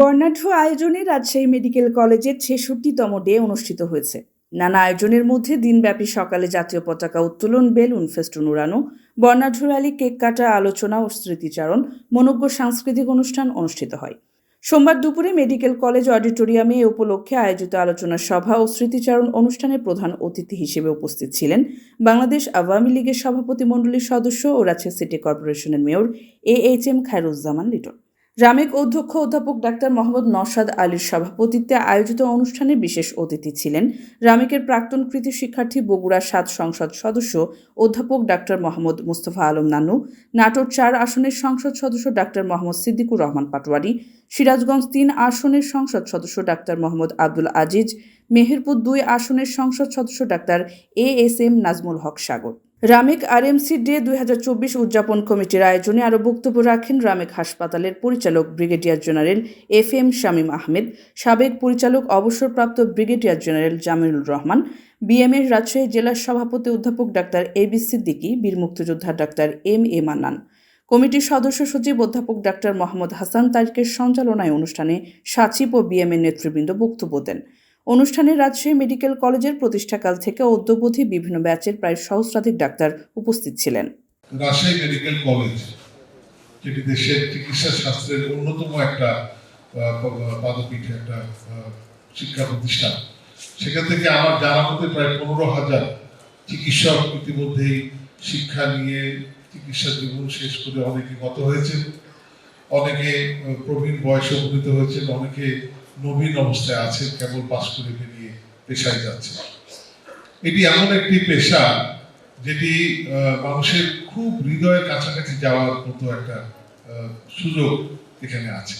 বর্ণাঢ্য আয়োজনে রাজশাহী মেডিকেল কলেজের ছেষট্টিতম ডে অনুষ্ঠিত হয়েছে। নানা আয়োজনের মধ্যে দিনব্যাপী সকালে জাতীয় পতাকা উত্তোলন, বেলুন ফেস্টুন উড়ানো, বর্ণাঢ্য র্যালি কেক কাটা, আলোচনা ও স্মৃতিচারণ, মনোজ্ঞ সাংস্কৃতিক অনুষ্ঠান অনুষ্ঠিত হয়। সোমবার দুপুরে মেডিকেল কলেজ অডিটোরিয়ামে এ উপলক্ষে আয়োজিত আলোচনা সভা ও স্মৃতিচারণ অনুষ্ঠানে প্রধান অতিথি হিসেবে উপস্থিত ছিলেন বাংলাদেশ আওয়ামী লীগের সভাপতি মণ্ডলীর সদস্য ও রাজশাহী সিটি কর্পোরেশনের mayor A H M Khairuzzaman Liton. Ramek অধ্যক্ষ অধ্যাপক ডাক্তার মোহাম্মদ নসাদ আলীর সভাপতিত্বে আয়োজিত অনুষ্ঠানে বিশেষ অতিথি ছিলেন রামেকের প্রাক্তন কৃতি শিক্ষার্থী বগুড়া সাত সংসদ সদস্য অধ্যাপক ডাক্তার মোহাম্মদ মুস্তফা আলম নানু নাটোর চার আসনের সংসদ সদস্য ডাক্তার মোহাম্মদ সিদ্দিকুর রহমান পাটোয়ারি, সিরাজগঞ্জ তিন আসনের সংসদ সদস্য ডাক্তার মোহাম্মদ আব্দুল আজিজ, মেহেরপুর দুই আসনের সংসদ সদস্য doctor A S M Nazmul Haque Sagar. Ramek RMC day দুই হাজার চব্বিশ উদযাপন কমিটির আয়োজনে আরও বক্তব্য রাখেন রামেক হাসপাতালের পরিচালক brigadier general F M Shamim Ahmed, সাবেক পরিচালক অবসরপ্রাপ্ত brigadier general Jamilur Rahman BMA Rajshahi জেলার সভাপতি অধ্যাপক ডাক্তার এ বি সিদ্দিকী বীর মুক্তিযোদ্ধা ডাক্তার এম এ মান্নান। কমিটির সদস্য সচিব অধ্যাপক ডাক্তার মোহাম্মদ হাসান তারিকের সঞ্চালনায় অনুষ্ঠানে সাচিব ও বিএমএ নেতৃবৃন্দ বক্তব্য দেন। অনুষ্ঠানে রাজশাহী মেডিকেল কলেজের প্রতিষ্ঠাকাল থেকে অদ্যবধি বিভিন্ন ব্যাচের প্রায় সহস্রাধিক ডাক্তার উপস্থিত ছিলেন। রাজশাহী মেডিকেল কলেজ, যেটি দেশের চিকিৎসা শাস্ত্রের অন্যতম একটা পাদপীঠ একটা শিক্ষা প্রতিষ্ঠান, সেখান থেকে আমার জানা মতে প্রায় পনেরো হাজার চিকিৎসক ইতিমধ্যেই শিক্ষা নিয়ে চিকিৎসা জীবন শেষ করে অনেকে গত হয়েছেন। অনেকে প্রবীণ বয়সে উপনীত হয়েছেন, অনেকে নবীন অবস্থায় আছে, কেবল পাস করে বেরিয়ে পেশায় যাচ্ছে। এটি এমন একটি পেশা যেটি মানুষের খুব হৃদয়ের কাছাকাছি যাওয়ার মতো একটা সুযোগ এখানে আছে।